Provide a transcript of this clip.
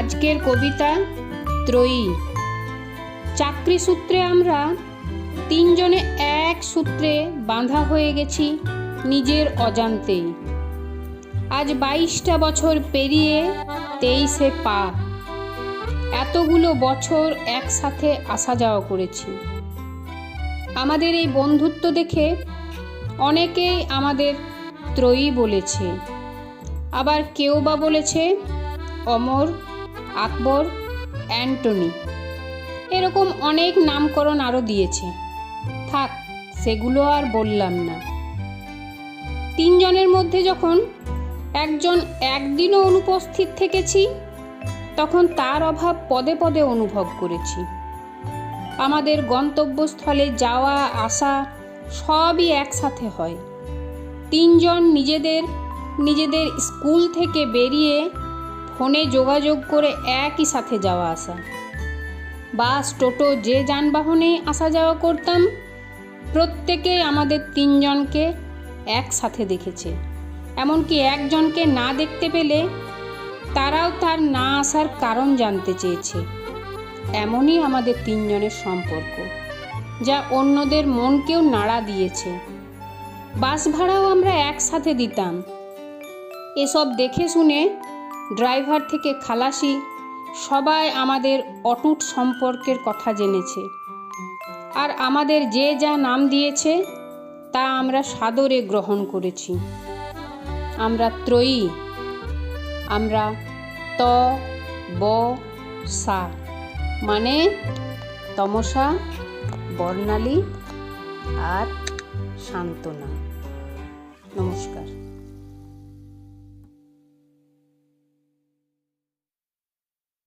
আজকের কবিতা ত্রয়ী। চাকরি সূত্রে আমরা তিনজনে এক সূত্রে বাঁধা হয়ে গেছি নিজের অজান্তেই। আজ বাইশটা বছর পেরিয়ে তেইশে পা এতগুলো বছর একসাথে আসা যাওয়া করেছি। আমাদের এই বন্ধুত্ব দেখে অনেকেই আমাদের ত্রয়ী বলেছে। আবার কেউ বা বলেছে, অমর আকবর, অ্যান্টনি। এরকম অনেক নামকরণ আরও দিয়েছে। থাক, সেগুলো আর বললাম না। তিনজনের মধ্যে যখন একজন একদিনও অনুপস্থিত থেকেছি, তখন তার অভাব পদে পদে অনুভব করেছি। আমাদের গন্তব্যস্থলে যাওয়া, আসা সবই একসাথে হয়। তিনজন নিজেদের নিজেদের স্কুল থেকে বেরিয়ে ফোনে যোগাযোগ করে একই সাথে যাওয়া আসা। বাস, টোটো, যে যানবাহনে আসা যাওয়া করতাম প্রত্যেকেই আমাদের তিনজনকে একসাথে দেখেছে। এমনকি একজনকে না দেখতে পেলে তারাও তার না আসার কারণ জানতে চেয়েছে। এমনই আমাদের তিনজনের সম্পর্ক, যা অন্যদের মনকেও নাড়া দিয়েছে। বাস ভাড়াও আমরা একসাথে দিতাম। এসব দেখে শুনে ড্রাইভার থেকে খালাসি সবাই আমাদের অটুট সম্পর্কের কথা জেনেছে। আর আমাদের যে যা নাম দিয়েছে, তা আমরা সাদরে গ্রহণ করেছি। আমরা ত্রয়ী। আমরা ত, ব, সা। মানে তমসা, বর্ণালী আর সান্ত্বনা। নমস্কার।